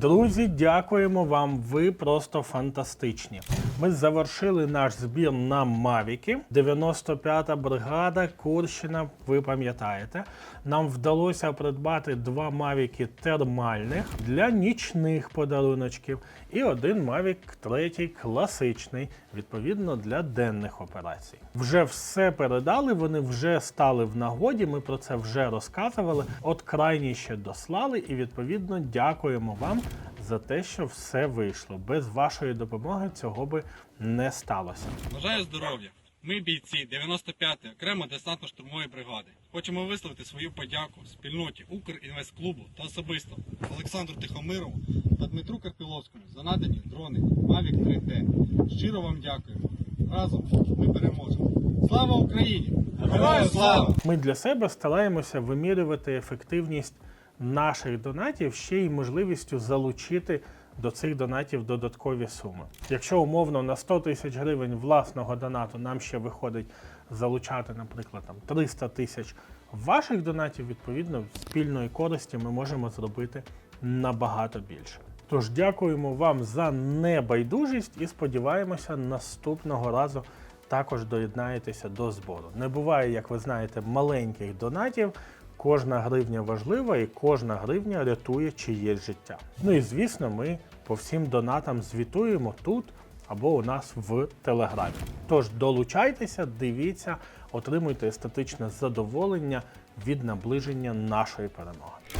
Друзі, дякуємо вам. Ви просто фантастичні. Ми завершили наш збір на Мавіки. 95-та бригада Курщина. Ви пам'ятаєте, нам вдалося придбати два Мавіки термальних для нічних подаруночків і один Мавік третій класичний, відповідно для денних операцій. Вже все передали, вони вже стали в нагоді. Ми про це вже розказували. От крайні ще дослали, і відповідно дякуємо вам за те, що все вийшло. Без вашої допомоги цього би не сталося. Бажаю здоров'я. Ми бійці 95-ї окремо десантно-штурмової бригади. Хочемо висловити свою подяку спільноті Укрінвестклубу та особисто Олександру Тихомирову та Дмитру Карпіловському за надані дрони Mavic 3T. Щиро вам дякуємо. Разом ми переможемо. Слава Україні! Героям слава! Ми для себе стараємося вимірювати ефективність наших донатів ще й можливістю залучити до цих донатів додаткові суми. Якщо умовно на 100 тисяч гривень власного донату нам ще виходить залучати, наприклад, там 300 тисяч ваших донатів, відповідно, спільної користі ми можемо зробити набагато більше. Тож дякуємо вам за небайдужість і сподіваємося, наступного разу також доєднаєтеся до збору. Не буває, як ви знаєте, маленьких донатів. Кожна гривня важлива і кожна гривня рятує чиєсь життя. Ну і звісно, ми по всім донатам звітуємо тут або у нас в телеграмі. Тож долучайтеся, дивіться, отримуйте естетичне задоволення від наближення нашої перемоги.